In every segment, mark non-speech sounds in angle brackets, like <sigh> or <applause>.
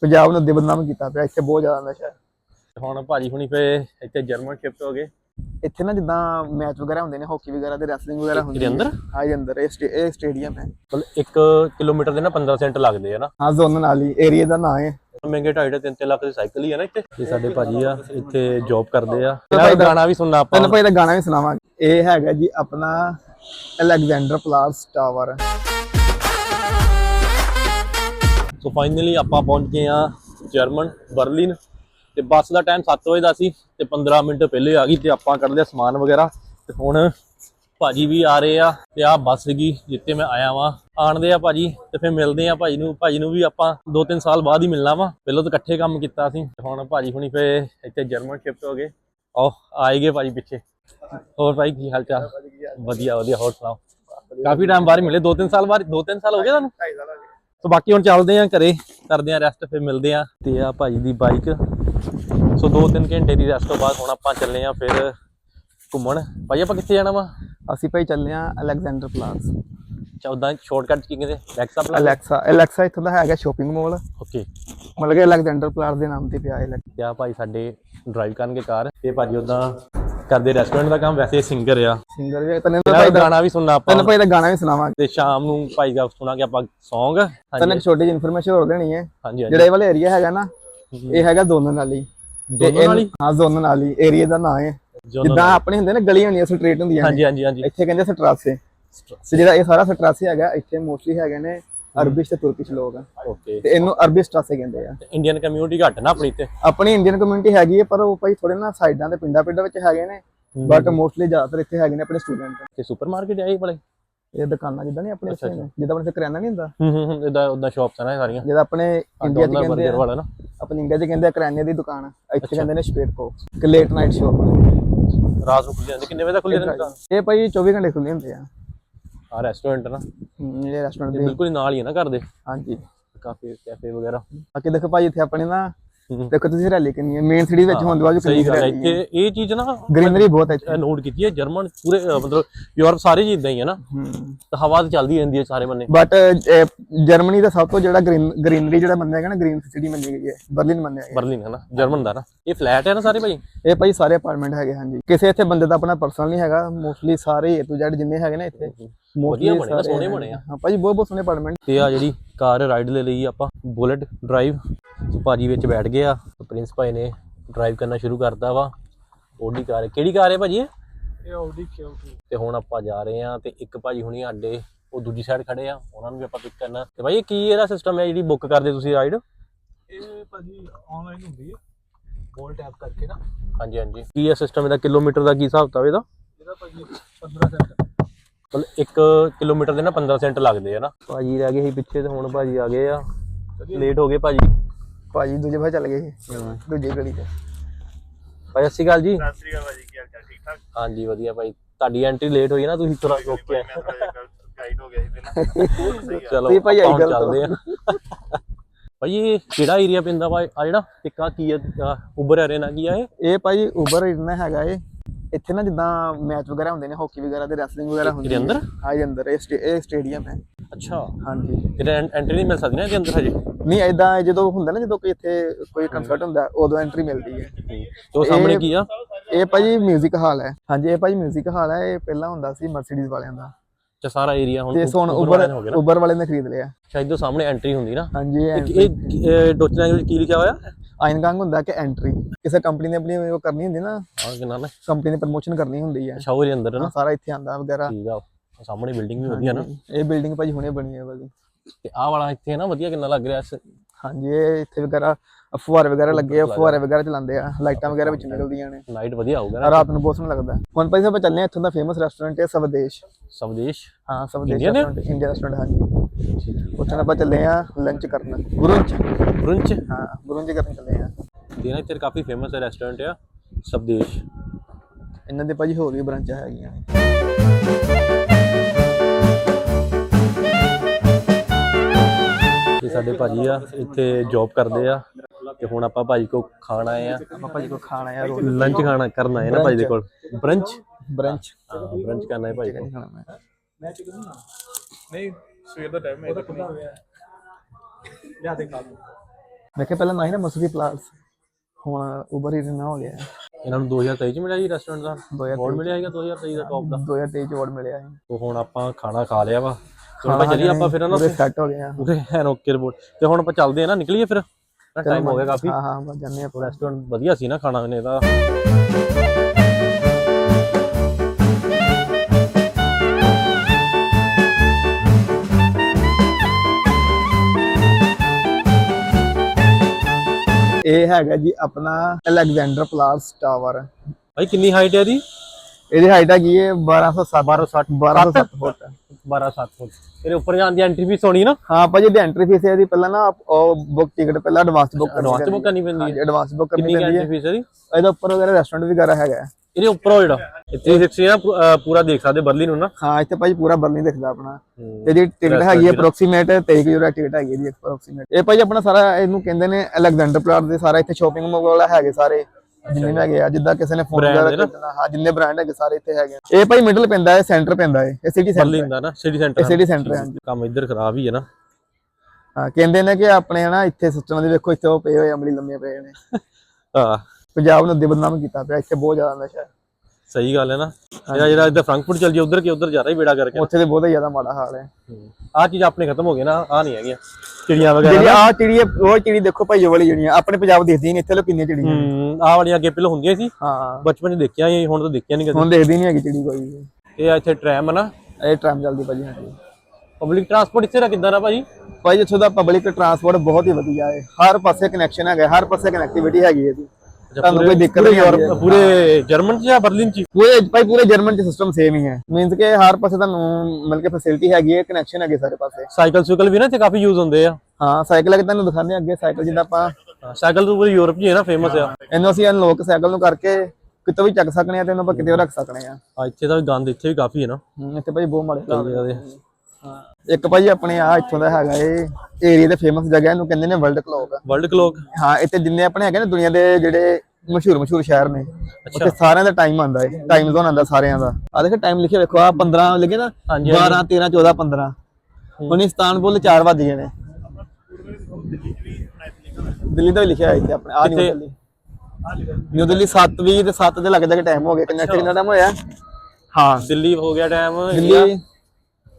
ਪੰਜਾਬ ਨੂੰ ਬਦਨਾਮ ਕੀਤਾ ਪਿਆ ਇੱਥੇ ਬਹੁਤ ਜ਼ਿਆਦਾ ਨਸ਼ਾ ਹੈ। ਹੁਣ ਭਾਜੀ ਹੁਣੀ ਫੇ ਇੱਥੇ ਜਰਮਨ ਸ਼ਿਫਟ ਹੋ ਗਏ। ਇੱਥੇ ਨਾ ਜਿੱਦਾਂ ਮੈਚ ਵਗੈਰਾ ਹੁੰਦੇ ਨੇ ਹਾਕੀ ਵਗੈਰਾ ਤੇ ਰੈਸਲਿੰਗ ਵਗੈਰਾ ਹੁੰਦੀ ਇਹਦੇ ਅੰਦਰ? ਹਾਂ ਇਹਦੇ ਅੰਦਰ ਇਹ ਸਟੇ- ਇਹ ਸਟੇਡੀਅਮ ਹੈ। ਮਤਲਬ 1 ਕਿਲੋਮੀਟਰ ਦੇ ਨਾ 15 ਸੈਂਟ ਲੱਗਦੇ ਆ ਨਾ। ਹਾਂ ਜ਼ੋਨ ਨਾਲ ਹੀ ਏਰੀਆ ਦਾ ਨਾਂ ਹੈ। ਮਹਿੰਗੇ 2.5 3 ਲੱਖ ਦੀ ਸਾਈਕਲ ਹੀ ਆ ਨਾ ਇੱਥੇ। ਇਹ ਸਾਡੇ ਭਾਜੀ ਆ ਇੱਥੇ ਜੌਬ ਕਰਦੇ ਆ। ਇਹਨਾਂ ਦਾ- ਗਾਣਾ ਵੀ ਸੁਣਨਾ ਆਪਾਂ। ਤੈਨੂੰ ਭਾਈ ਦਾ ਗਾਣਾ ਵੀ ਸੁਣਾਵਾਂਗੇ। ਇਹ ਹੈਗਾ ਜੀ ਆਪਣਾ Alexander Palace Tower. So finally ਆਪਾਂ ਪਹੁੰਚ ਗਏ ਆ ਜਰਮਨ ਬਰਲਿਨ ਤੇ ਬੱਸ ਦਾ ਟਾਈਮ 7 ਵਜੇ ਦਾ ਸੀ ਤੇ 15 ਮਿੰਟ ਪਹਿਲੇ ਆ ਗਈ ਤੇ ਆਪਾਂ ਕੱਢ ਲਿਆ ਸਮਾਨ ਵਗੈਰਾ ਤੇ ਹੁਣ ਭਾਜੀ ਵੀ ਆ ਰਹੇ ਆ ਤੇ ਆ ਬੱਸ ਸੀਗੀ ਜਿੱਤੇ ਮੈਂ ਆਇਆ ਵਾਂ। ਆਣਦੇ ਆ ਭਾਜੀ ਤੇ ਫਿਰ ਮਿਲਦੇ ਆ ਭਾਜੀ ਨੂੰ। ਭਾਜੀ ਨੂੰ ਵੀ ਆਪਾਂ 2-3 ਸਾਲ ਬਾਅਦ ਹੀ ਮਿਲਣਾ ਵਾ। ਪਹਿਲਾਂ ਤਾਂ ਇਕੱਠੇ ਕੰਮ ਕੀਤਾ ਸੀ ਤੇ ਹੁਣ ਭਾਜੀ ਹੁਣੀ ਫੇ ਇੱਥੇ ਜਰਮਨ ਸ਼ਿਫਟ ਹੋ ਗਏ। ਆਓ ਆਏ ਗਏ ਭਾਜੀ ਪਿੱਛੇ। ਹੋਰ ਭਾਈ ਕੀ ਹਾਲ ਚਾਲ? ਵਧੀਆ ਵਧੀਆ। ਹੋਰ ਸੁਣਾਓ? ਕਾਫੀ ਟਾਈਮ ਬਾਅਦ ਮਿਲੇ। 2-3 ਸਾਲ ਬਾਅਦ 2-3 ਸਾਲ ਹੋ ਗਏ ਤੁਹਾਨੂੰ? ਸੋ ਬਾਕੀ ਹੁਣ ਚੱਲਦੇ ਆਂ ਘਰੇ ਕਰਦੇ ਆਂ ਰੈਸਟ ਫਿਰ ਮਿਲਦੇ ਆਂ। ਤੇ ਆ ਭਾਜੀ ਦੀ ਬਾਈਕ ਸੋ 2-3 ਘੰਟੇ ਦੀ ਰੈਸਟ ਤੋਂ ਬਾਅਦ ਹੁਣ ਆਪਾਂ ਚੱਲੇ ਆਂ ਫਿਰ ਘੁੰਮਣ। ਭਾਈ ਆਪਾਂ ਕਿੱਥੇ ਜਾਣਾ ਵਾ? ਅਸੀਂ ਭਾਈ ਚੱਲੇ ਆ ਅਲੈਗਜ਼ੈਂਡਰ ਪਲਾਸ ਚੌਦਾਂ ਸ਼ਾਰਟਕਟ ਕੀ ਕਹਿੰਦੇ? ਲੈਕਸਾ ਪਲਾਸ ਅਲੈਕਸਾ ਅਲੈਕਸਾ ਇੱਥੋਂ ਦਾ ਹੈਗਾ ਸ਼ੋਪਿੰਗ ਮਾਲ ਓਕੇ ਮਤਲਬ ਕਿ ਅਲੈਗਜ਼ੈਂਡਰ ਪਲਾਸ ਦੇ ਨਾਮ ਤੇ ਪਿਆ ਹੈ ਤੇ ਆ ਭਾਈ ਸਾਡੇ ਡਰਾਈਵ ਕਰਨਗੇ ਕਾਰ। ਤੇ ਭਾਜੀ ਉਦਾਂ ਕਰਦੇ ਰੈਸਟੋਰੈਂਟ ਦਾ ਕੰਮ ਵੈਸੇ ਸਿੰਗਰ ਆ। ਸਿੰਗਰ ਵੀ ਤੈਨੂੰ ਇਹਦਾ ਭਾਈ ਦਾ ਗਾਣਾ ਵੀ ਸੁਣਨਾ ਆਪਾਂ। ਤੈਨੂੰ ਭਾਈ ਦਾ ਗਾਣਾ ਵੀ ਸੁਣਾਵਾਂਗੇ। ਤੇ ਸ਼ਾਮ ਨੂੰ ਭਾਈ ਦਾ ਸੁਣਾਂਗੇ ਆਪਾਂ Song ਤੈਨੂੰ ਛੋਟੀ ਜਿਹੀ ਇਨਫੋਰਮੇਸ਼ਨ ਹੋਰ ਦੇਣੀ ਹੈ। ਜਿਹੜਾ ਇਹ ਵਾਲਾ ਏਰੀਆ ਹੈਗਾ ਨਾ ਇਹ ਹੈਗਾ ਦੋਨੋਂ ਨਾਲੀ। ਤੇ ਦੋਨੋਂ ਨਾਲੀ? ਹਾਂ ਦੋਨੋਂ ਨਾਲੀ। ਏਰੀਆ ਦਾ ਨਾਂ ਹੈ। ਜਿੱਦਾਂ ਆਪਣੇ ਹੁੰਦੇ ਨਾ ਗਲੀਆਂ ਹੁੰਦੀਆਂ ਸਟਰੀਟ ਹੁੰਦੀਆਂ ਹਾਂਜੀ ਹਾਂਜੀ ਹਾਂਜੀ। ਇੱਥੇ ਕਹਿੰਦੇ ਸਟਰਾਸੇ। ਤੇ ਜਿਹੜਾ ਇਹ ਸਾਰਾ ਸਟਰਾਸੇ ਹੈਗਾ ਇੱਥੇ ਮੋਸਟਲੀ ਹੈਗੇ ਨੇ ਅਰਬਿਸ਼ ਤੇ ਤੁਰਕਿਸ਼ ਲੋਕ ਓਕੇ ਤੇ ਇਹਨੂੰ ਅਰਬੀ ਸਟਰਾਸੇ ਕਹਿੰਦੇ ਆ। ਇੰਡੀਅਨ ਕਮਿਊਨਿਟੀ ਘੱਟ ਨਾ ਆਪਣੀ ਤੇ ਆਪਣੀ ਇੰਡੀਅਨ ਕਮਿਊਨਿਟੀ ਹੈਗੀ ਹੈ ਪਰ ਉਹ ਭਾਈ ਥੋੜੇ ਨਾ ਸਾਈਡਾਂ ਤੇ ਪਿੰਡਾਂ ਪਿੰਡਾਂ ਵਿੱਚ ਹੈਗੇ ਨੇ। ਬਟ ਮੋਸਟਲੀ ਜ਼ਿਆਦਾਤਰ ਇੱਥੇ ਹੈਗੇ ਨੇ ਆਪਣੇ ਸਟੂਡੈਂਟ ਤੇ ਸੁਪਰਮਾਰਕਟ ਆਈ ਵਾਲੇ? ਇਹ ਦੁਕਾਨਾਂ ਜਿੱਦਾਂ ਨਹੀਂ ਆਪਣੇ ਇੱਥੇ ਜਿੱਦਾਂ ਆਪਣੇ ਇੱਥੇ ਕਰਿਆਨਾ ਨਹੀਂ ਹੁੰਦਾ? ਹੂੰ ਹੂੰ ਇਦਾਂ ਉਦਾਂ ਸ਼ਾਪਸ ਨੇ ਸਾਰੀਆਂ? ਜਿਹਦਾ ਆਪਣੇ ਇੰਡੀਆ 'ਚ ਕਹਿੰਦੇ ਆ ਵਾਲਾ ਨਾ? ਆਪਣੇ ਇੰਡੀਆ 'ਚ ਕਹਿੰਦੇ ਆ ਕਰਿਆਨੇ ਦੀ ਦੁਕਾਨ। ਆ, ਇੱਥੇ ਕਹਿੰਦੇ ਨੇ ਸਪੇਟਕੋ ਕਿ ਲੇਟ ਨਾਈਟ ਸ਼ੋਪ ਰਾਤ ਨੂੰ ਖੁੱਲੀ ਜਾਂਦੀ। ਕਿੰਨੇ ਵਜੇ ਤੱਕ ਖੁੱਲੀ ਜਾਂਦੀ ਇਹ ਭਾਈ 24 ਘੰਟੇ ਖੁੱਲੇ ਹੁੰਦੇ ਆ। ਆ ਰੈਸਟੋਰੈਂਟ ਨਾ। ਇਹ ਰੈਸਟੋਰੈਂਟ ਦੇ ਬਿਲਕੁਲ ਨਾਲ ਹੀ ਹੈ ਨਾ ਘਰ ਦੇ। ਹਾਂਜੀ। ਕਾਫੇ ਕੈਫੇ ਵਗੈਰਾ। ਬਾਕੀ ਦੇਖੋ ਭਾਈ ਇੱਥੇ ਆਪਣੇ ਨਾ। ਦੇਖੋ ਤੁਸੀਂ ਰੈਲੀ ਕਿੰਨੀ ਹੈ। ਮੇਨ ਸਿਟੀ ਵਿੱਚ ਹੋਣ ਦੇ ਬਾਅਦ ਸਹੀ ਗੱਲ ਹੈ। ਇੱਥੇ ਇਹ ਚੀਜ਼ ਨਾ ਗ੍ਰੀਨਰੀ ਬਹੁਤ ਹੈ ਇੱਥੇ। ਨੋਟ ਕੀਤੀ ਹੈ ਜਰਮਨ ਪੂਰੇ ਮਤਲਬ ਯੂਰਪ ਸਾਰੇ ਜੀ ਇਦਾਂ ਹੀ ਹੈ ਨਾ। ਤਾਂ ਹਵਾ ਤਾਂ ਚੱਲਦੀ ਰਹਿੰਦੀ ਹੈ ਸਾਰੇ ਬੰਨੇ। ਬਟ ਜਰਮਨੀ ਦਾ ਸਭ ਤੋਂ ਜਿਹੜਾ ਗ੍ਰੀਨ ਗ੍ਰੀਨਰੀ ਜਿਹੜਾ ਮੰਨਿਆ ਗਿਆ ਨਾ ਗ੍ਰੀਨ ਸਿਟੀ ਮੰਨੀ ਗਈ ਹੈ। ਬਰਲਿਨ ਮੰਨਿਆ ਗਿਆ। ਬਰਲਿਨ ਹੈ ਨਾ ਜਰਮਨ ਦਾ ਨਾ। ਇਹ ਫਲੈਟ ਹੈ ਨਾ ਸਾਰੇ ਭਾਈ? ਇਹ ਭਾਈ ਸਾਰੇ ਅਪਾਰਟਮੈਂਟ ਹੈਗੇ ਹਾਂਜੀ। ਕਿਸੇ ਇੱਥੇ ਬੰਦੇ ਦਾ ਆਪਣਾ ਪਰਸਨਲ ਨਹੀਂ ਹੈਗਾ। ਮੋਸਟਲੀ ਸਾਰੇ ਏ ਟੂ ਜ਼ੈਡ ਜਿੰਨੇ ਹੈਗੇ ਨੇ ਇੱਥੇ। ਵਧੀਆ ਬਣੇ ਨਾ, ਸਾਰੇ ਸੋਹਣੇ। ਬਣੇ ਆ। ਹਾਂ ਭਾਜੀ ਬਹੁਤ ਬਹੁਤ ਸੋਹਣੇ ਅਪਾਰਟਮੈਂਟ ਤੇ ਆ ਜਿਹੜੀ ਕਾਰ ਰਾਈਡ ਲੈ ਲਈ ਆਪਾਂ ਬੁਲਟ ਡਰਾਈਵ ਭਾਜੀ ਵਿੱਚ ਬੈਠ ਗਏ ਆ ਪ੍ਰਿੰਸ ਭਾਈ ਨੇ ਡਰਾਈਵ ਕਰਨਾ ਸ਼ੁਰੂ ਕਰਤਾ ਵਾ। ਓਡੀ ਕਾਰ ਹੈ। ਕਿਹੜੀ ਕਾਰ ਹੈ ਭਾਜੀ ਇਹ? ਇਹ ਆਡੀ ਕਿਉਂ ਤੇ ਹੁਣ ਆਪਾਂ ਜਾ ਰਹੇ ਆ ਤੇ ਇੱਕ ਭਾਜੀ ਹੁਣੀ ਸਾਡੇ ਉਹ ਦੂਜੀ ਸਾਈਡ ਖੜੇ ਆ। ਉਹਨਾਂ ਨੂੰ ਵੀ ਆਪਾਂ ਪਿਕ ਕਰਨਾ। ਤੇ ਭਾਈ ਇਹ ਕੀ ਇਹਦਾ ਸਿਸਟਮ ਹੈ ਜਿਹੜੀ ਬੁੱਕ ਕਰਦੇ ਤੁਸੀਂ ਰਾਈਡ ਇਹ ਭਾਜੀ ਆਨਲਾਈਨ ਹੁੰਦੀ ਹੈ। ਬੋਲ ਟੈਪ ਕਰਕੇ ਨਾ। ਹਾਂਜੀ ਹਾਂਜੀ। ਕੀ ਹੈ ਸਿਸਟਮ ਇਹਦਾ? ਕਿਲੋਮੀਟਰ ਦਾ ਕੀ ਹਿਸਾਬ ਤਾ ਇਹਦਾ? ਇਹਦਾ ਭਾਜੀ 15 ਸੈਂਟ ਮਤਲਬ 1 ਕਿਲੋਮੀਟਰ ਦੇ ਨਾ 15 ਸੈਂਟ ਲੱਗਦੇ ਆ ਨਾ। ਭਾਜੀ ਰਹਿ ਗਏ ਸੀ ਪਿੱਛੇ ਤੇ ਹੁਣ ਭਾਜੀ ਆ ਗਏ ਆ। ਲੇਟ ਹੋ ਗਏ ਭਾਜੀ। ਭਾਜੀ ਦੂਜੇ ਭਾਈ ਚੱਲ ਗਏ ਸੀ। ਦੂਜੀ ਗਲੀ ਤੇ। ਭਾਈ ਸਤਿ ਸ਼੍ਰੀ ਅਕਾਲ ਜੀ। ਸਤਿ ਸ੍ਰੀ ਅਕਾਲ ਭਾਜੀ ਕੀ ਹਾਲ ਚਾਲ ਠੀਕ ਠਾਕ? ਹਾਂਜੀ ਵਧੀਆ ਭਾਈ। ਤੁਹਾਡੀ ਐਂਟਰੀ ਲੇਟ ਹੋਈ ਨਾ ਤੁਸੀਂ ਤੁਰੰਤ ਰੁਕ ਕੇ ਆਏ। ਮੈਂ ਥੋੜਾ ਜਿਹਾ ਗਾਈਡ ਹੋ ਗਿਆ ਸੀ ਪਹਿਲਾਂ। <laughs> ਚਲੋ ਤੁਸੀਂ ਭਾਈ ਆਈ ਗੱਲ ਚੱਲਦੇ ਆ। ਭਾਈ ਇਹ ਕਿਹੜਾ ਏਰੀਆ ਪੈਂਦਾ ਵਾ? ਆ ਜਿਹੜਾ ਟਿੱਕਾ ਕੀ ਹੈ ਉਬਰ ਅਰੇਨਾ ਕੀ ਆ ਇਹ? ਇਹ ਭਾਜੀ ਉਬਰ ਇੰਨਾ ਹੈਗਾ ਏ ਇੱਥੇ ਨਾ ਜਿੱਦਾਂ ਮੈਚ ਵਗੈਰਾ ਹੁੰਦੇ ਨੇ ਹਾਕੀ ਵਗੈਰਾ ਤੇ ਰੈਸਲਿੰਗ ਵਗੈਰਾ ਹੁੰਦੀ ਇਹਦੇ ਅੰਦਰ? ਹਾਂ ਇਹਦੇ ਅੰਦਰ ਇਹ ਸਟੇ- ਇਹ ਸਟੇਡੀਅਮ ਹੈ ਅੱਛਾ ਹਾਂਜੀ ਇਹਦੇ ਐਂਟਰੀ ਨਹੀਂ ਮਿਲ ਸਕਦੀ ਨਾ ਇਹਦੇ ਅੰਦਰ ਹਜੇ ਨਹੀਂ ਐਦਾਂ ਜਦੋਂ ਹੁੰਦਾ ਨਾ ਜਦੋਂ ਕੋਈ ਇੱਥੇ ਕੋਈ ਕੰਸਰਟ ਹੁੰਦਾ ਉਦੋਂ ਐਂਟਰੀ ਮਿਲਦੀ ਹੈ ਤੇ ਉਹ ਸਾਹਮਣੇ ਇਹ- ਕੀ ਆ ਇਹ ਭਾਜੀ 뮤직 ਹਾਲ ਹੈ ਹਾਂਜੀ ਇਹ ਭਾਜੀ 뮤직 ਹਾਲ ਹੈ ਇਹ ਪਹਿਲਾਂ ਹੁੰਦਾ ਸੀ ਮਰਸੀਡੀਜ਼ ਵਾਲਿਆਂ ਦਾ ਅੱਛਾ ਸਾਰਾ ਏਰੀਆ ਹੁਣ ਤੇ ਹੁਣ Uber ਉਬਰ ਵਾਲਿਆਂ ਨੇ ਹੋ ਗਿਆ ਨਾ ਉਬਰ ਵਾਲੇ ਨੇ ਖਰੀਦ ਲਿਆ ਸ਼ਾਇਦ ਉਹ ਸਾਹਮਣੇ ਐਂਟਰੀ ਹੁੰਦੀ ਨਾ ਹਾਂਜੀ ਇਹ ਇਹ ਇਹ- ਇਹ ਡੋਚ ਲੈਂਗੁਏਜ ਕੀ ਲਿਖਿਆ ਹੋਇਆ ਆਇਨਗੰਗ ਹੁੰਦਾ ਕਿ ਐਂਟਰੀ ਕਿਸੇ ਕੰਪਨੀ ਨੇ ਆਪਣੀ ਉਹ ਕਰਨੀ ਹੁੰਦੀ ਨਾ ਆ ਕਿੰਨਾ ਨਾ। ਕੰਪਨੀ ਨੇ ਪ੍ਰਮੋਸ਼ਨ ਕਰਨੀ ਹੁੰਦੀ ਹੈ ਉਹ ਇਹਦੇ ਅੰਦਰ ਹੈ ਨਾ। ਸਾਰਾ ਇੱਥੇ ਆਂਦਾ ਵਗੈਰਾ। ਠੀਕ ਆ ਸਾਹਮਣੇ ਬਿਲਡਿੰਗ ਵੀ ਵਧੀਆ ਨਾ। ਇਹ ਬਿਲਡਿੰਗ ਭਾਜੀ ਹੁਣੇ ਬਣੀ ਹੈ ਵਾਲੀ ਤੇ ਆਹ ਵਾਲਾ ਇੱਥੇ ਨਾ ਵਧੀਆ ਕਿੰਨਾ ਲੱਗ ਰਿਹਾ ਹਾਂਜੀ ਇਹ ਇੱਥੇ ਵਗੈਰਾ ਫੁਹਾਰੇ ਵਗੈਰਾ ਲੱਗੇ ਆ ਫੁਹਾਰੇ ਵਗੈਰਾ ਚਲਾਉਂਦੇ ਆ। ਲਾਈਟਾਂ ਵਗੈਰਾ ਵਿੱਚ ਨਿਕਲਦੀਆਂ ਨੇ। ਨਾਈਟ ਵਧੀਆ ਹੋਊਗਾ ਨਾ। ਰਾਤ ਨੂੰ ਬਹੁਤ ਸੋਹਣਾ ਲੱਗਦਾ। ਹੁਣ ਭਾਈ ਆਪਾਂ ਚੱਲਨੇ ਆ ਇੱਥੋਂ ਦਾ ਫੇਮਸ ਰੈਸਟੋਰੈਂਟ ਹੈ ਸਵਦੇਸ਼। ਸਵਦੇਸ਼? ਹਾਂ ਸਵਦੇਸ਼ ਹੈ? ਰੈਸਟੋਰੈਂਟ ਇੰਡੀਆ ਰੈਸਟੋਰੈਂਟ ਹਾਂਜੀ। ਉੱਥੇ ਆਪਾਂ ਚੱਲੇ ਆ ਲੰਚ ਕਰਨ। ਗੁਰੂੰਚ? ਬ੍ਰੰਚ ਹਾਂ ਗੁਰੂੰਚ ਕਰਨ ਚੱਲੇ ਆ ਦੇਣਾ ਇੱਥੇ ਕਾਫੀ ਫੇਮਸ ਹੈ ਰੈਸਟੋਰੈਂਟ ਆ ਸਵਦੇਸ਼ ਇਹਨਾਂ ਦੇ ਭਾਜੀ ਹੋਰ ਵੀ ਬ੍ਰਾਂਚਾਂ ਹੈਗੀਆਂ ਨੇ। ਇਹ ਸਾਡੇ ਭਾਜੀ ਆ ਇੱਥੇ ਜੌਬ ਕਰਦੇ ਆ। ਤੇ ਹੁਣ ਆਪਾਂ ਭਾਜੀ ਕੋ ਖਾਣ ਆਏ ਆ। ਆਪਾਂ ਭਾਜੀ ਕੋ ਖਾਣਾ ਆ ਰੋਟੀ। ਲੰਚ ਖਾਣਾ ਕਰਨ ਆਏ ਨਾ ਭਾਜੀ ਦੇ ਕੋਲ। ਬ੍ਰੰਚ ਬ੍ਰਾਂਚ ਹਾਂ ਬ੍ਰੰਚ ਕਰਨਾ ਹੈ ਭਾਜੀ ਕੋਲ। ਖਾਣਾ ਮੈਂ। ਨਹੀਂ। ਸਵੇਰ ਦਾ ਟਾਈਮ ਹੈ ਇਹਦਾ ਲਿਆ ਦੇ ਖਾ ਲਓ ਮੈਂ ਕਿਹਾ ਪਹਿਲਾਂ ਨਾ ਹੀ ਨਾ ਮਸੂਰੀ ਪਲਾਸ ਹੁਣ ਉਬਰ ਹੀ ਨਾ ਹੋ ਗਿਆ। ਇਹਨਾਂ ਨੂੰ 2023 ਚ ਮਿਲਿਆ ਜੀ ਰੈਸਟੋਰੈਂਟ ਦਾ? 2023 ਅਵਾਰਡ ਮਿਲਿਆ ਹੈਗਾ 2023 ਦਾ ਟੌਪ ਦਾ? 2023 ਚ ਅਵਾਰਡ ਮਿਲਿਆ ਸੀ। ਤੇ ਹੁਣ ਆਪਾਂ ਖਾਣਾ ਖਾ ਲਿਆ ਵਾ। ਚਲੋ ਭਾਈ ਚੱਲੀਏ ਆਪਾਂ ਫਿਰ ਨਾ ਪੂਰੇ ਸੈੱਟ ਹੋ ਗਏ ਆ। ਉਹਦੇ ਐਨ ਓਕੇ ਰਿਪੋਰਟ ਤੇ ਹੁਣ ਆਪਾਂ ਚੱਲਦੇ ਆ ਨਾ ਨਿਕਲੀਏ ਫਿਰ। ਟਾਈਮ ਹੋ ਗਿਆ ਕਾਫੀ। ਹਾਂ ਹਾਂ ਜਾਂਦੇ ਆਪਾਂ। ਰੈਸਟੋਰੈਂਟ ਵਧੀਆ ਸੀ ਨਾ ਖਾਣਾ ਇਹਨੇ ਇਹ ਹੈਗਾ ਜੀ ਆਪਣਾ ਅਲੈਗਜ਼ੈਂਡਰ ਪਲਾਸ ਟਾਵਰ। ਭਾਈ ਕਿੰਨੀ ਹਾਈਟ ਹੈ ਇਹਦੀ? ਇਹਦੀ ਹਾਈਟ ਹੈਗੀ ਹੈ 1260 1260 1260 ਫੁੱਟ। 12 7 ਫੁੱਟ। ਇਹਦੇ ਉੱਪਰ ਜਾਣ ਦੀ ਐਂਟਰੀ ਫੀਸ ਹੋਣੀ ਨਾ? ਹਾਂ ਭਾਜੀ ਦੀ ਐਂਟਰੀ ਫੀਸ ਇਹਦੀ ਪਹਿਲਾਂ ਨਾ ਉਹ ਬੁੱਕ ਟਿਕਟ ਪਹਿਲਾਂ ਐਡਵਾਂਸ ਬੁੱਕ ਕਰਨੀ ਐਡਵਾਂਸ ਬੁੱਕ ਕਰਨੀ ਪੈਂਦੀ ਹੈ। ਐਡਵਾਂਸ ਬੁੱਕ ਕਰਨੀ ਪੈਂਦੀ ਹੈ। ਐਂਟਰੀ ਫੀਸ ਇਹਦੀ? ਇਹਦੇ ਉੱਪਰ ਵਗੈਰਾ ਰੈਸਟੋਰੈਂਟ ਵਗੈਰਾ ਹੈਗਾ। ਇਹਦੇ ਉੱਪਰ ਉਹ ਜਿਹੜਾ। ਇਹ 360 ਨਾ ਪੂ- ਅਹ ਪੂਰਾ ਦੇਖ ਸਕਦੇ ਬਰਲੀ ਨੂੰ ਨਾ। ਹਾਂ ਇੱਥੇ ਭਾਜੀ ਪੂਰਾ ਬਰਲਿਨ ਦਿਖਦਾ ਆਪਣਾ। ਹੂੰ। ਇਹਦੀ ਟਿਕਟ ਹੈਗੀ ਹੈ ਅਪਰੋਕਸੀਮੇਟ 23 ਯੂਰੋ ਟਿਕਟ ਹੈਗੀ ਹੈ ਜੀ ਅਪਰੋਕਸੀਮੇਟ ਇਹ ਭਾਜੀ ਆਪਣਾ ਸਾਰਾ ਇਹਨੂੰ ਕਹਿੰਦੇ ਨੇ ਅਲੈਗਜ਼ੈਂਡਰ ਪਲਾਟ ਦੇ ਸਾਰਾ ਇੱਥੇ ਸ਼ਾਪਿੰਗ ਮਾਲ ਵਾਲਾ ਹੈਗੇ ਸਾਰੇ ਜਿੰਨੇ ਵੀ ਹੈਗੇ ਆ ਜਿੱਦਾਂ ਕਿਸੇ ਨੇ ਫੋਨ Brand ਵਗੈਰਾ ਦੇ ਨਾ? ਖਰੀਦਣਾ ਹਾਂ ਜਿੰਨੇ ਬ੍ਰਾਂਡ ਹੈਗੇ ਸਾਰੇ ਇੱਥੇ ਹੈਗੇ ਆ। ਇਹ ਭਾਈ ਮਿਡਲ ਪੈਂਦਾ ਹੈ ਸੈਂਟਰ ਪੈਂਦਾ ਹੈ ਇਹ ਸਿਟੀ ਸੈਂਟਰ ਦਾ ਨਾ ਸਿਟੀ ਸੈਂਟਰ ਇਹ ਸਿਟੀ ਸੈਂਟਰ ਹੈ ਹਾਂਜੀ। ਕੰਮ ਇੱਧਰ ਖਰਾਬ ਹੀ ਹੈ ਨਾ। ਹਾਂ ਕਹਿੰਦੇ ਨੇ ਕਿ ਆਪਣੇ ਹਨਾ ਇੱਥੇ ਸਿਸਟਮ ਦੇ ਵੇਖੋ ਇੱਥੇ ਉਹ ਪਏ ਹੋਏ ਅਮਲੀ ਲੰਮੇ ਪਏ ਨੇ। ਹਾਂ। ਪੰਜਾਬ ਨੂੰ ਅੱਧੇ ਬਦਨਾਮ ਕੀਤਾ ਪਿਆ ਇੱਥੇ ਬਹੁਤ ਜ਼ਿਆਦਾ ਨਸ਼ਾ ਹੈ। ਸਹੀ ਗੱਲ ਹੈ ਨਾ। ਇਹਦਾ ਜਿਹੜਾ ਇੱਧਰ ਫਰੰਕਫੁਰਟ ਚੱਲ ਜੀ ਉਧਰ ਕਿ ਉਧਰ ਜ਼ਿਆਦਾ ਹੀ ਬੇੜਾ ਕਰਕੇ ਉੱਥੇ ਤੇ ਬਹੁਤ ਹੀ ਜ਼ਿਆਦਾ ਮਾੜਾ ਹਾਲ ਹੈ। ਆਹ ਚੀਜ਼ ਆਪਣੇ ਖਤਮ ਹੋ ਗਏ ਨਾ ਆ ਨਹੀਂ ਹੈਗੀਆਂ। ਚਿੜੀਆਂ ਵਗੈਰਾ ਜਿਹੜੀ ਆ ਚਿੜੀ ਹੈ ਉਹ ਚਿੜੀ ਦੇਖੋ ਭਾਈ ਉਹ ਵਾਲੀ ਜਿਹੜੀਆਂ ਆਪਣੇ ਪੰਜਾਬ ਦੇਖਦੀ ਨਹੀਂ ਇੱਥੇ ਲੋ ਕਿੰਨੀਆਂ ਚਿੜੀਆਂ। ਹੂੰ ਆਹ ਵਾਲੀਆਂ ਅੱਗੇ ਪਹਿਲਾਂ ਹੁੰਦੀਆਂ ਸੀ। ਹਾਂ। ਬਚਪਨ 'ਚ ਦੇਖਿਆ ਸੀ ਹੁਣ ਤਾਂ ਦੇਖਿਆ ਨਹੀਂ ਕਦੇ। ਹੁਣ ਦੇਖਦੀ ਨਹੀਂ ਹੈਗੀ ਚਿੜੀ ਕੋਈ। ਇਹ ਆ ਇੱਥੇ ਟ੍ਰੈਮ ਹੈ ਨਾ। ਇਹ ਟ੍ਰਾਮ ਚੱਲਦੀ ਭਾਜੀ ਹਾਂਜੀ। ਪਬਲਿਕ ਟਰਾਂਸਪੋਰਟ ਇੱਥੇ ਦਾ ਕਿੱਦਾਂ ਦਾ ਭਾਜੀ? ਭਾਈ ਇੱਥੋਂ ਦਾ ਪਬਲਿਕ ਟਰਾਂਸਪੋਰਟ ਬਹੁਤ ਹੀ ਵਧੀਆ ਹੈ। ਹਰ ਪਾਸੇ ਕਨੈਕਸ਼ਨ ਹੈਗਾ ਹਰ ਪਾਸੇ ਕਨੈਕਟੀਵਿਟੀ ਹੈਗੀ ਇਹਦੀ। ਤੁਹਾਨੂੰ ਕੋਈ ਦਿੱਕਤ ਪੂਰੇ ਨਹੀਂ ਆਉਂਦੀ ਯੂਰਪ ਪੂਰੇ ਜਰਮਨ 'ਚ ਜਾਂ ਬਰਲਿਨ 'ਚ? ਹੀ? ਪੂਰੇ ਭਾਈ ਪੂਰੇ ਜਰਮਨ ਚ ਸਿਸਟਮ ਸੇਮ ਹੀ ਹੈ। ਮੀਨਸ ਕਿ ਹਰ ਪਾਸੇ ਤੁਹਾਨੂੰ ਮਿਲ ਕੇ ਫੈਸਿਲਿਟੀ ਹੈਗੀ ਹੈ ਕਨੈਕਸ਼ਨ ਹੈਗੇ ਸਾਰੇ ਪਾਸੇ। ਸਾਈਕਲ ਸੁਈਕਲ ਵੀ ਨਾ ਇੱਥੇ ਕਾਫੀ ਯੂਜ਼ ਹੁੰਦੇ ਆ। ਹਾਂ ਸਾਈਕਲ ਅਗੇ ਤੁਹਾਨੂੰ ਦਿਖਾਉਂਦੇ ਹਾਂ ਅੱਗੇ। ਸਾਈਕਲ ਜਿੱਦਾਂ ਆਪਾਂ ਹਾਂ, ਸਾਈਕਲ ਤਾਂ ਪੂਰੇ ਯੂਰਪ 'ਚ ਹੀ ਹੈ ਨਾ ਫੇਮਸ ਆ। ਇਹਨੂੰ ਅਸੀਂ ਅਨਲੋਕ ਸਾਈਕਲ ਨੂੰ ਕਰਕੇ ਕਿਤੇ ਵੀ ਚੱਕ ਸਕਨੇ ਆ ਤੇ ਇਹਨੂੰ ਆਪਾਂ ਕਿਤੇ ਰੱਖ ਸਕਨੇ ਆ ਆ ਇੱਥੇ ਵੀ ਗੰਦ ਇੱਥੇ ਵੀ ਕਾਫੀ ਹੈ ਨਾ। ਇੱਥੇ ਭਾਈ ਬਹੁਤ ਮਾੜੇ ਇਹਦੇ ਹਾਂ ਇੱਕ ਭਾਜੀ ਆਪਣੇ ਆ ਇੱਥੋਂ ਦਾ ਹੈਗਾ ਇਹ ਏਰੀਆ ਦੇ ਫੇਮਸ ਜਗ੍ਹਾ ਇਹਨੂੰ ਕਹਿੰਦੇ ਨੇ ਵਰਲਡ ਕਲੌਕ ਵਰਲਡ ਕਲੋਕ ਹਾਂ ਇੱਥੇ ਜਿੰਨੇ ਆਪਣੇ ਹੈਗੇ ਨੇ ਦੁਨੀਆ ਦੇ ਜਿਹੜੇ ਮਸ਼ਹੂਰ ਮਸ਼ਹੂਰ ਸ਼ਹਿਰ ਨੇ ਉੱਥੇ ਸਾਰਿਆਂ ਦਾ ਟਾਈਮ ਆਂਦਾ ਹੈ ਟਾਈਮ ਜ਼ੋਨ ਆਂਦਾ ਸਾਰਿਆਂ ਦਾ। ਆ ਦੇਖੋ ਟਾਈਮ ਲਿਖਿਆ ਵੇਖੋ ਆ 15 ਲਿਖੇ ਨਾ ਹਾਂਜੀ, 12 13 14 15 ਹੁਣ ਇਸਤਾਨਬੁਲ 4 ਵੱਜ ਗਏ ਨੇ। ਦਿੱਲੀ ਦਾ ਵੀ ਲਿਖਿਆ ਇੱਥੇ ਆਪਣੇ ਆ ਨਿਊ? ਦਿੱਲੀ ਨਿਊ ਦਿੱਲੀ 7 ਵਜੇ ਤੇ 7 ਦੇ ਲੱਗ ਜਾ ਕੇ ਟਾਈਮ ਹੋ ਗਿਆ ਕਿੰਨਾ ਕਿੰਨਾ ਟਾਈਮ ਹੋਇਆ? ਹਾਂ। ਦਿੱਲੀ ਹੋ ਗਿਆ ਟਾਈਮ ਦਿੱਲੀ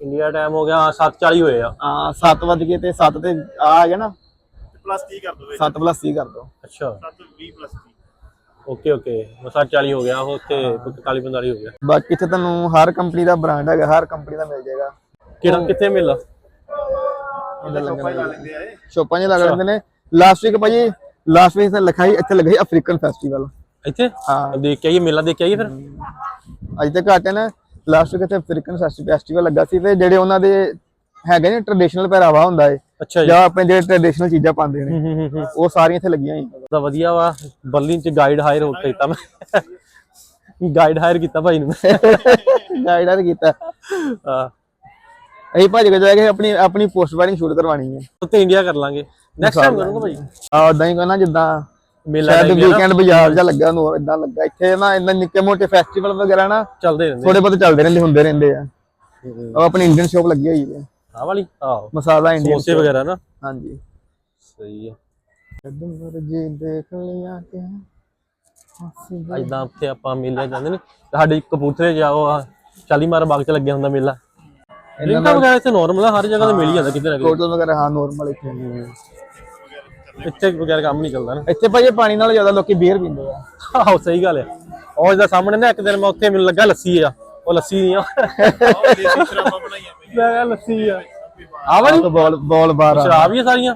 ਇੰਡੀਆ ਟਾਈਮ ਹੋ ਗਿਆ 7:40 ਹੋਏ ਆ। ਹਾਂ 7 ਵੱਜ ਗਏ ਤੇ 7 ਤੇ ਆ ਆ ਗਿਆ ਨਾ। ਪਲੱਸ 30 ਕਰ ਦੋ 7 ਪਲੱਸ 30 ਕਰ ਦੋ ਅੱਛਾ। 7 20 ਪਲੱਸ 30 ਓਕੇ ਓਕੇ 7:40 ਹੋ ਗਿਆ ਉਹ ਉੱਥੇ 45 45 ਹੋ ਗਿਆ। ਬਾਕੀ ਇੱਥੇ ਤੁਹਾਨੂੰ ਹਰ ਕੰਪਨੀ ਦਾ ਬ੍ਰਾਂਡ ਹੈਗਾ ਹਰ ਕੰਪਨੀ ਦਾ ਮਿਲ ਜਾਏਗਾ। ਕਿਹੜਾ ਕਿੱਥੇ ਮਿਲਦਾ ਸ਼ੋਪਾਂ 'ਚ ਲੱਗ ਲੈਂਦੇ ਨੇ। ਲਾਸਟ ਵੀਕ ਭਾਜੀ ਲਾਸਟ ਵੀਕ ਤੇ ਲਿਖਾਈ ਇੱਥੇ ਲੱਗਾ ਸੀ ਅਫਰੀਕਨ ਫੈਸਟੀਵਲ ਇੱਥੇ? ਹਾਂ। ਦੇਖ ਕੇ ਆਈਏ ਮੇਲਾ ਦੇਖ ਕੇ ਆਈਏ ਫਿਰ। ਅੱਜ ਤੇ ਘੱਟ ਨਾ। ਲਾਸਟ ਵੀਕ ਇੱਥੇ ਅਫਰੀਕਨ ਫੈਸਟੀਵਲ ਲੱਗਾ ਸੀ ਤੇ ਜਿਹੜੇ ਉਹਨਾਂ ਦੇ ਹੈਗੇ ਨੇ ਟ੍ਰੈਡੀਸ਼ਨਲ ਪਹਿਰਾਵਾ ਹੁੰਦਾ ਅੱਛਾ ਜੀ। ਜਾਂ ਆਪਣੇ ਜਿਹੜੇ ਟ੍ਰੈਡੀਸ਼ਨਲ ਚੀਜ਼ਾਂ ਪਾਉਂਦੇ ਨੇ ਉਹ ਸਾਰੀਆਂ ਇੱਥੇ ਲੱਗੀਆਂ ਹੋਈਆਂ। ਤਾਂ ਵਧੀਆ ਵਾ ਬਰਲਿਨ ਚ ਗਾਈਡ ਹਾਇਰ ਹੋ ਕੀਤਾ ਮੈਂ। ਗਾਈਡ ਹਾਇਰ ਕੀਤਾ ਭਾਈ ਨੂੰ ਗਾਈਡਰ ਕੀਤਾ। ਹਾਂ। ਅਸੀਂ ਭਾਜੀ ਕੋਲ ਜਾ ਕੇ ਆਪਣੀ ਆਪਣੀ ਪੋਸਟ ਵੈਡਿੰਗ ਸ਼ੂਟ ਕਰਵਾਣੀ ਹੈ। ਉੱਤੇ ਇੰਡੀਆ ਕਰ ਲਾਂਗੇ। ਨੈਕਸਟ ਟਾਈਮ ਕਰੂੰਗਾ ਭਾਈ। ਆ ਉਦਾਂ ਹੀ ਕਹਿੰਦਾ ਜਿੱਦਾਂ ਮੇਲਾ ਸ਼ਾਇਦ ਵੀਕਐਂਡ ਬਾਜ਼ਾਰ ਜਾਂ ਲੱਗਾ ਨੂੰ ਇਦਾਂ ਲੱਗਾ। ਇੱਥੇ ਨਾ ਇੰਨਾ ਨਿੱਕੇ ਮੋਟੇ ਫੈਸਟੀਵਲ ਵਗੈਰਾ ਨਾ ਚੱਲਦੇ ਰਹਿੰਦੇ ਥੋੜੇ ਬਹੁਤ ਚੱਲਦੇ ਰਹਿੰਦੇ ਹੁੰਦੇ ਰਹਿੰਦੇ ਆ। ਉਹ ਆਪਣੀ ਇੰਡੀਅਨ ਸ਼ੋਪ ਲੱਗੀ ਹੋਈ ਹੈ ਆ ਵਾਲੀ? ਆਹੋ। ਮਸਾਲਾ ਇੰਡੀਅਨ ਸਮੋਸੇ ਵਗੈਰਾ ਨਾ? ਹਾਂਜੀ। ਸਹੀ ਆ। ਕਦਮ ਜੀ ਦੇਖ ਲਿਆ ਕਿ। ਇਦਾਂ ਉੱਥੇ ਆਪਾਂ ਮੇਲੇ ਜਾਂਦੇ ਨੇ। ਸਾਡੇ ਕਪੂਰਥਲੇ ਜਾਓ ਆ ਸ਼ਾਲੀਮਾਰ ਬਾਗ ਚ ਲੱਗਿਆ ਹੁੰਦਾ ਮੇਲਾ। ਡਰਿੰਕਾਂ ਵਗੈਰਾ ਇੱਥੇ ਨਾਰਮਲ ਆ ਹਰ ਜਗ੍ਹਾ ਤੇ ਮਿਲ ਹੀ ਜਾਂਦਾ ਕਿਤੇ ਨਾ ਕਿਤੇ। ਹੋਟਲ ਵਗੈਰਾ ਹਾਂ ਨਾਰਮਲ ਇੱਥੇ। ਇੱਥੇ ਵਗੈਰਾ ਕੰਮ ਨਹੀਂ ਚੱਲਦਾ ਨਾ। ਇੱਥੇ ਭਾਈ ਇਹ ਪਾਣੀ ਨਾਲ ਜ਼ਿਆਦਾ ਲੋਕੀ ਬੀਅਰ ਪੀਂਦੇ ਆ। ਆਹੋ ਸਹੀ ਗੱਲ ਹੈ ਉਹ ਜਿਹਦਾ ਸਾਹਮਣੇ ਨਾ ਇੱਕ ਦਿਨ ਮੈਂ ਉੱਥੇ ਮੈਨੂੰ ਲੱਗਾ ਲੱਸੀ ਆ। ਉਹ ਲੱਸੀ ਨਹੀਂ ਆ। ਮੈਂ ਕਿਹਾ ਲੱਸੀ ਆ। ਆ ਵਾਲੀ? ਬੋਲ ਬੋਲ ਬਾਰ ਸ਼ਰਾਬ ਹੀ ਆ ਸਾਰੀਆਂ?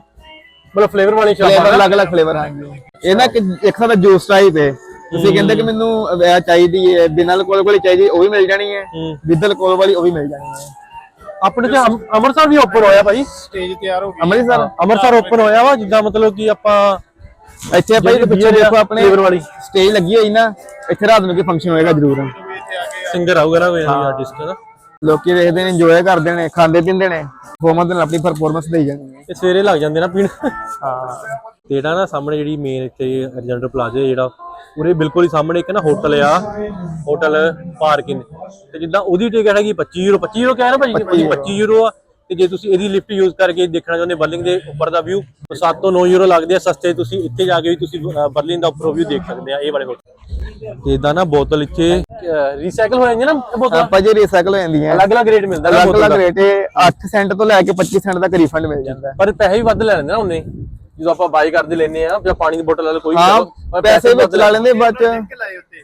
ਮਤਲਬ ਫਲੇਵਰ ਵਾਲੀ ਫਲੇਵਰ ਸ਼ਰਾਬ ਅਲੱਗ ਅਲੱਗ ਫਲੇਵਰ ਹਾਂਜੀ ਇਹ ਨਾ ਇੱਕ ਦਾ ਜੂਸ ਟਾਈਪ ਹੈ ਤੁਸੀਂ ਕਹਿੰਦੇ ਕਿ ਮੈਨੂੰ ਚਾਹੀਦੀ ਹੈ ਬਿਨਾਂ ਅਲਕੋਹਲ ਵਾਲੀ ਚਾਹੀਦੀ ਉਹ ਵੀ ਮਿਲ ਜਾਣੀ ਹੂੰ। ਵਿਦ ਅਲਕੋਹਲ ਵਾਲੀ ਉਹ ਵੀ ਮਿਲ ਜਾਣੀ ਹੈ ਆਪਣੇ ਤੇ ਅੰਮ- ਅੰਮ੍ਰਿਤਸਰ ਵੀ ਓਪਨ ਹੋਇਆ ਭਾਈ। ਸਟੇਜ ਤਿਆਰ ਹੋ ਗਈ ਅੰਮ੍ਰਿਤਸਰ ਅੰਮ੍ਰਿਤਸਰ ਓਪਨ ਹੋਇਆ ਵਾ ਜਿੱਦਾਂ ਮਤਲਬ ਕਿ ਆਪਾਂ ਇੱਥੇ ਭਾਈ ਪਿੱਛੇ ਦੇਖੋ ਆਪਣੇ flavor ਵਾਲੀ। ਸਟੇਜ ਲੱਗੀ ਹੋਈ ਨਾ ਇੱਥੇ ਰਾਤ ਨੂੰ ਕੀ ਫੰਕਸ਼ਨ ਹੋਏਗਾ ਜ਼ਰੂਰ। ਇੱਥੇ ਆ ਕੇ ਸਿੰਗਰ ਆਊਗਾ ਨਾ ਕੋਈ ਆਰਟਿਸਟ ਦਾ। ਲੋਕੀ ਦੇਖਦੇ ਨੇ ਇੰਜੋਏ ਕਰਦੇ ਨੇ ਖਾਂਦੇ ਪੀਂਦੇ ਨੇ। ਪਰਫਾਰਮੈਂਸ ਨਾਲ ਆਪਣੀ ਪਰਫਾਰਮੈਂਸ ਦੇਈ ਜਾਂਦੇ ਨੇ ਤੇ ਸਵੇਰੇ ਲੱਗ ਜਾਂਦੇ ਨਾ ਪੀਣ। ਹਾਂ। ਤੇ ਜਿਹੜਾ ਨਾ ਸਾਹਮਣੇ ਜਿਹੜੀ ਮੇਨ ਇੱਥੇ ਅਰਜੈਂਟਰ ਪਲਾਜ਼ਾ ਜਿਹੜਾ ਉਰੇ ਬਿਲਕੁਲ ਹੀ ਸਾਹਮਣੇ ਇੱਕ ਨਾ ਹੋਟਲ ਆ ਹੋਟਲ ਪਾਰਕਿੰਗ। ਤੇ ਜਿੱਦਾਂ ਉਹਦੀ ਟਿਕਟ ਹੈਗੀ 25 ਯੂਰੋ 25 ਯੂਰੋ ਕਿਹਾ ਨਾ ਭਾਜੀ? 25 ਯੂਰੋ ਆ। ਤੇ ਜੇ ਤੁਸੀਂ ਇਹਦੀ ਲਿਫਟ ਯੂਜ਼ ਕਰਕੇ ਦੇਖਣਾ ਚਾਹੁੰਦੇ ਬਰਲਿਨ ਦੇ ਉੱਪਰ ਦਾ ਵਿਊ ਤਾਂ 7 ਤੋਂ 9 ਯੂਰੋ ਲੱਗਦੇ ਆ ਸਸਤੇ। ਤੁਸੀਂ ਇੱਥੇ ਜਾ ਕੇ ਵੀ ਤੁਸੀਂ ਬਰਲਿਨ ਦਾ ਉੱਪਰੋਂ ਵਿਊ ਦੇਖ ਸਕਦੇ ਆ ਇਹ ਵਾਲੇ ਹੋਟਲ ਤੇ ਇਦਾਂ ਨਾ ਬੋਤਲ ਇੱਥੇ ਰੀਸਾਈਕਲ ਹੋ ਜਾਂਦੀ ਨਾ ਬੋਤਲ? ਭਾਜੀ ਰੀਸਾਈਕਲ ਹੋ ਜਾਂਦੀਆਂ। ਅਲੱਗ-ਅਲੱਗ ਰੇਟ ਮਿਲਦਾ ਨਾ ਅਲੱਗ ਬੋਤਲ ਅਲੱਗ ਦਾ ਰੇਟ 8 ਸੈਂਟ ਤੋਂ ਲੈ ਕੇ 25 ਸੈਂਟ ਤੱਕ ਰਿਫੰਡ ਮਿਲ ਜਾਂਦਾ। ਪਰ ਪੈਸੇ ਵੀ ਵੱਧ ਲੈ ਲੈਂਦੇ ਨਾ ਉਹਨੇ। ਜਦੋਂ ਆਪਾਂ ਬਾਈ ਕਰਦੇ ਲੈਨੇ ਆ ਜਾਂ ਪਾਣੀ ਦੀ ਬੋਤਲ ਲੈ ਲਓ ਕੋਈ ਵੀ ਲੈ ਲਓ, ਹਾਂ ਪਰ ਪੈਸੇ ਵਿੱਚ ਲਾ ਲੈਂਦੇ ਬਾਅਦ ਚ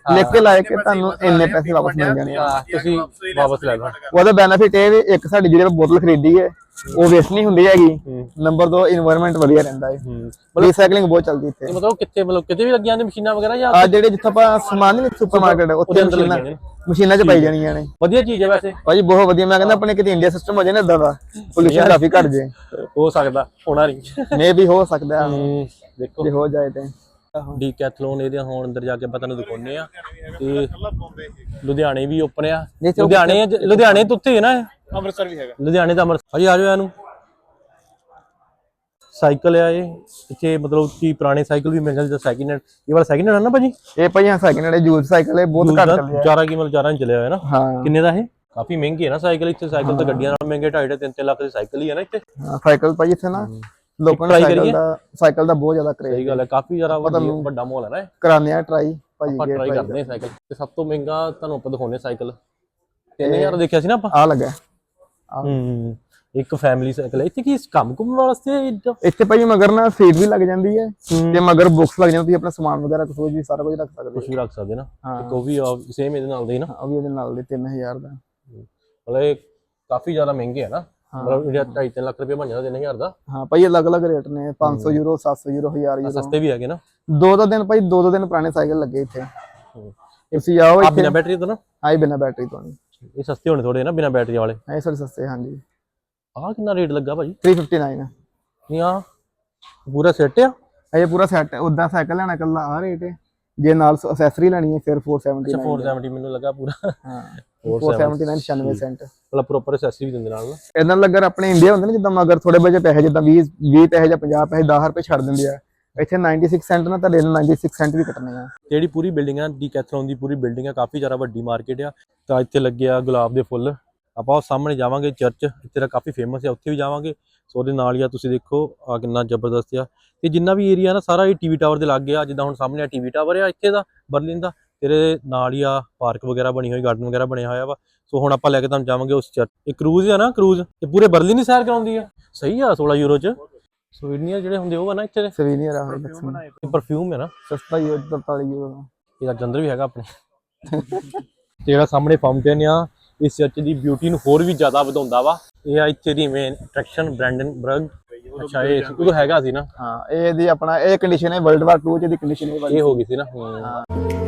ਲਿਖ ਕੇ ਲਾਏ ਕਿ ਤੁਹਾਨੂੰ ਇੰਨੇ ਪੈਸੇ ਵਾਪਸ ਮਿਲ ਜਾਣੇ ਆ। ਹਾਂ, ਤੁਸੀਂ ਵਾਪਸ ਲੈ ਲਓ। ਉਹਦਾ ਬੈਨੀਫਿਟ ਇਹ ਵੀ ਇੱਕ ਸਾਡੀ ਜਿਹੜੀ ਬੋਤਲ ਖਰੀਦੀ ਹੈ ਉਹ ਵੇਸਟ ਨਹੀਂ ਹੁੰਦੀ ਹੈਗੀ। ਨੰਬਰ 2 এনवायरमेंट ਵਧੀਆ ਰਹਿੰਦਾ ਹੈ। ਰੀਸਾਈਕਲਿੰਗ ਬਹੁਤ ਚੱਲਦੀ ਇੱਥੇ। ਮਤਲਬ ਕਿੱਥੇ ਮਤਲਬ ਕਿਤੇ ਵੀ ਲੱਗੀਆਂ ਨੇ ਮਸ਼ੀਨਾਂ ਵਗੈਰਾ ਜਾਂ ਆ ਜਿਹੜੇ ਜਿੱਥੇ ਆਪਾਂ ਸਮਾਨ ਨਹੀਂ ਸੁਪਰਮਾਰਕਟ ਉੱਥੇ ਮਸ਼ੀਨਾਂ ਮਸ਼ੀਨਾਂ 'ਚ ਪਾਈ ਜਾਣੀਆਂ ਨੇ। ਵਧੀਆ ਚੀਜ਼ ਹੈ ਵੈਸੇ। ਭਾਜੀ ਬਹੁਤ ਵਧੀਆ। ਮੈਂ ਕਹਿੰਦਾ ਆਪਣੇ ਕਿਤੇ ਇੰਡੀਆ ਸਿਸਟਮ ਹੋ ਜਾਏ ਇਦਾਂ ਦਾ ਪੋਲੂਸ਼ਨ ਕਾਫੀ ਘਟ ਜਾਏ ਹੋ ਸਕਦਾ ਹੋਣਾ ਨਹੀਂ। ਮੇ ਵੀ ਹੋ ਸਕਦਾ ਦੇਖੋ। ਜੇ ਹੋ ਜਾਏ ਤੇ। ਡੀਕੈਥਲੋਨ ਇਹਦੇ ਹੁਣ ਅੰਦਰ ਜਾ ਕੇ ਆਪਾਂ ਤੁਹਾਨੂੰ ਦਿਖਾਉਨੇ ਆ ਤੇ ਲੁਧਿਆਣੇ ਵੀ ਓਪਨ ਆ। ਲੁਧਿਆਣੇ ਲੁਧਿਆਣੇ ਤੋਂ ਨਾ ਅੰਮ੍ਰਿਤਸਰ ਵੀ ਹੈਗਾ। ਲੁਧਿਆਣੇ ਦਾ ਅਮਰ ਭਾਜੀ ਆ ਜਾਓ ਇਹਨੂੰ। ਸਾਈਕਲ ਆ ਇਹ। ਇੱਥੇ ਮਤਲਬ ਕਿ ਪੁਰਾਣੇ ਸਾਈਕਲ ਵੀ ਮਿਲ ਜਾਂਦੇ ਜਿੱਦਾਂ ਸੈਕਿੰਡ ਹੈਂਡ ਇਹ ਵਾਲਾ ਸੈਕਿੰਡ ਹੈਂਡ ਹੈ ਨਾ ਭਾਜੀ? ਇਹ ਭਾਜੀ ਹਾਂ ਸੈਕਿੰਡ ਹੈਂਡ ਯੂਜ਼ ਸਾਈਕਲ ਹੈ ਬਹੁਤ ਘੱਟ ਚੱਲਿਆ। ਚਾਰਾ ਕੀ ਮਤਲਬ ਚਾਰਾ ਨਹੀਂ ਚੱਲਿਆ ਹੋਇਆ ਨਾ? ਹਾਂ। ਕਿੰਨੇ ਦਾ ਇਹ? ਕਾਫੀ ਮਹਿੰਗੀ ਹੈ ਨਾ ਸਾਈਕਲ ਇੱਥੇ। ਸਾਈਕਲ ਤਾਂ ਗੱਡੀਆਂ ਨਾਲ ਮਹਿੰਗੇ 2.5 3 ਲੱਖ ਦੀ ਸਾਈਕਲ ਹੀ ਹੈ ਨਾ ਇੱਥੇ। ਹਾਂ ਸਾਈਕਲ ਭਾਜੀ ਇੱਥੇ ਨਾ ਲੋਕਾਂ ਨੂੰ ਸਾਈਕਲ? ਦਾ ਸਾਈਕਲ ਦਾ ਬਹੁਤ ਜ਼ਿਆਦਾ ਕਰੇਜ਼ ਸਹੀ ਗੱਲ ਹੈ ਕਾਫੀ ਜ਼ਿਆਦਾ ਵੱਡੀ- ਮਾਲ ਹੈ ਨਾ ਕਰਾਉਂਦੇ ਆ ਟਰਾਈ ਭਾਜੀ ਆਪਾਂ ਟਰਾਈ ਕਰਦੇ ਸਾਈਕਲ। ਤੇ ਸਭ ਤੋਂ ਮਹਿੰਗਾ ਤੁਹਾਨੂੰ ਆਪਾਂ ਦਿਖਾਉਨੇ ਸਾਈਕਲ। 3000 ਦੇਖਿਆ ਸੀ ਨਾ ਆਪਾਂ? ਆ ਲੱਗਾ। ਇੱਕ ਫੈਮਿਲੀ ਸਾਈਕਲ ਹੈ ਇੱਥੇ ਕੀ ਕੰਮ ਕੁਮ ਵਾਸਤੇ? ਇੱਥੇ ਭਾਜੀ ਮਗਰ ਨਾ ਸੀਟ ਵੀ ਲੱਗ ਜਾਂਦੀ ਹੈ ਤੇ ਮਗਰ ਬੁక్స్ ਲੱਗ ਜਾਂਦੀ ਤੁਸੀਂ ਆਪਣਾ ਸਮਾਨ ਵਗੈਰਾ ਕੁਝ ਵੀ ਸਾਰਾ ਕੁਝ ਰੱਖ ਸਕਦੇ ਕੁਛ ਵੀ ਰੱਖ ਸਕਦੇ ਨਾ। ਹਾਂ। ਇੱਕ ਉਹ ਵੀ ਸੇਮ ਇਹਦੇ ਨਾਲ ਦੇ ਹੀ ਨਾ। ਹੋ ਉਹ ਵੀ ਇਹਦੇ ਨਾਲ ਦੇ 3000 ਦਾ। ਮਤਲਬ ਇਹ ਕਾਫੀ ਜ਼ਿਆਦਾ ਮਹਿੰਗੇ ਹੈ ਨਾ। ਮਤਲਬ ਜਿਹੜਾ 2.5 ਲੱਖ ਰੁਪਏ ਬਣ ਜਾਂਦਾ 3000 ਦਾ। ਹਾਂ ਭਾਈ ਅਲੱਗ-ਅਲੱਗ ਰੇਟ ਨੇ 500 ਯੂਰੋ 700 ਯੂਰੋ 1000 ਯੂਰੋ। ਸਸਤੇ ਵੀ ਹੈਗੇ ਨਾ। ਦੋ ਦੋ ਦਿਨ ਭਾਈ ਦੋ ਦੋ ਦਿਨ ਪੁਰਾਣੇ ਸਾਈਕਲ ਲੱਗੇ ਇੱਥੇ। ਹੂੰ। ਤੁਸੀਂ ਆਓ ਇੱਥੇ। ਬਿਨਾ ਬੈਟਰੀ ਤੋਂ ਨਾ? ਆਈ ਬਿਨਾ ਬੈਟਰੀ ਤੋਂ ਨਹੀਂ ਇਹ ਸਸਤੇ ਹੋਣੇ ਥੋੜੇ ਨਾ ਬਿਨਾ ਬੈਟਰੀ ਵਾਲੇ। ਇਹ ਸਾਰੇ ਸਸਤੇ ਹਾਂਜੀ। ਆਹ ਕਿੰਨਾ ਰੇਟ ਲੱਗਾ ਭਾਜੀ 359 ਨਹੀਂ ਆ ਪੂਰਾ ਸੈੱਟ ਆ? ਇਹ ਪੂਰਾ ਸੈੱਟ ਉਦਾਂ ਸਾਈਕਲ ਲੈਣਾ ਕੱਲਾ ਆ ਰੇਟ ਹੈ ਜੇ ਨਾਲ ਅਸੈਸਰੀ ਲੈਣੀ ਹੈ ਫਿਰ 479 470 ਮੈਨੂੰ ਲੱਗਾ ਪੂਰਾ। ਹਾਂ 479 479 96 ਸੈਂਟ ਮਤਲਬ ਪ੍ਰੋਪਰ ਐਕਸੈਸਰੀ ਵੀ ਦਿੰਦੇ ਨਾਲ ਨਾ। ਇਹਨਾਂ ਲੱਗਰ ਆਪਣੇ ਇੰਡੀਆ ਹੁੰਦੇ ਨੇ ਜਿੱਦਾਂ ਮਗਰ ਥੋੜੇ ਬਜੇ ਪੈਸੇ ਜਿੱਦਾਂ 20 20 ਪੈਸੇ ਜਾਂ 50 ਪੈਸੇ 10 ਰੁਪਏ ਛੱਡ ਦਿੰਦੇ ਆ। ਇੱਥੇ 96 ਸੈਂਟ ਨਾ ਤੁਹਾਡੇ 96 ਸੈਂਟ ਵੀ ਕੱਟਣੇ ਆ। ਜਿਹੜੀ ਪੂਰੀ ਬਿਲਡਿੰਗ ਆ ਡੀਕੈਥਲੋਨ ਦੀ ਪੂਰੀ ਬਿਲਡਿੰਗ ਆ, ਕਾਫੀ ਜ਼ਿਆਦਾ ਵੱਡੀ ਮਾਰਕੀਟ ਆ। ਤਾਂ ਇੱਥੇ ਲੱਗੇ ਗੁਲਾਬ ਦੇ ਫੁੱਲ। ਆਪਾਂ ਉਹ ਸਾਹਮਣੇ ਜਾਵਾਂਗੇ ਚਰਚ ਇੱਥੇ ਦਾ ਕਾਫੀ ਫੇਮਸ ਆ, ਉੱਥੇ ਵੀ ਜਾਵਾਂਗੇ। ਸੋ ਉਹਦੇ ਨਾਲ ਹੀ ਆ, ਤੁਸੀਂ ਦੇਖੋ, ਆ ਕਿੰਨਾ ਜ਼ਬਰਦਸਤ ਆ। ਤੇ ਜਿੰਨਾ ਵੀ ਏਰੀਆ ਨਾ, ਸਾਰਾ ਇਹ ਟੀਵੀ ਟਾਵਰ ਦੇ ਲੱਗੇ ਆ, ਜਿੱਦਾਂ ਹੁਣ ਸਾਹਮਣੇ ਆ ਟੀਵੀ ਟਾਵਰ ਆ, ਇੱਥੇ ਦਾ ਬਰਲਿਨ ਦਾ। ਤੇਰੇ ਨਾਲ ਹੀ ਆ ਪਾਰਕ ਵਗੈਰਾ ਬਣੀ ਹੋਈ ਗਾਰਡਨ ਵਗੈਰਾ ਬਣਿਆ ਹੋਇਆ ਵਾ। ਸੋ ਹੁਣ ਆਪਾਂ ਲੈ ਕੇ ਤੁਹਾਨੂੰ ਜਾਵਾਂਗੇ ਉਸ ਚਰਚ ਇਹ ਕਰੂਜ਼ ਆ ਨਾ ਕਰੂਜ਼ ਇਹ ਪੂਰੇ ਬਰਲਿਨ ਹੀ ਸੈਰ ਕਰਾਉਂਦੀ ਆ। ਸਹੀ ਆ 16 ਯੂਰੋ ਚ। ਸੋ ਇੰਨੀਆਂ ਜਿਹੜੇ ਹੁੰਦੇ ਉਹ ਆ ਨਾ ਇੱਥੇ ਦੇ? ਸਵੀਨੀਅਰ ਆ ਇਹ ਪਰਫਿਊਮ ਹੈ ਨਾ? ਸਸਤਾ ਹੀ 43 ਯੂਰੋ ਦਾ। ਇਹਦਾ ਜੰਦਰ ਵੀ ਹੈਗਾ ਆਪਣੇ। ਤੇ ਜਿਹੜਾ ਸਾਹਮਣੇ ਫਾਊਂਟੇਨ ਆ ਇਸ ਚਰਚ ਦੀ ਬਿਊਟੀ ਨੂੰ ਹੋਰ ਵੀ ਜ਼ਿਆਦਾ ਵਧਾਉਂਦਾ ਵਾ। ਇਹ ਆ ਇੱਥੇ ਦੀ ਮੇਨ ਅਟਰੈਕਸ਼ਨ ਬ੍ਰੈਂਡਨਬਰਗ ਅੱਛਾ ਇਹ ਉਦੋਂ ਹੈਗਾ ਸੀ ਨਾ? ਹਾਂ ਇਹ ਦੀ ਆਪਣਾ ਇਹ ਕੰਡੀਸ਼ਨ ਹੈ ਵਰਲਡ ਵਾਰ 2 ਚ ਦੀ ਕੰਡੀਸ਼ਨ ਹੈ ਇਹ ਹੋ ਗਈ ਸੀ ਨਾ ਹੂੰ।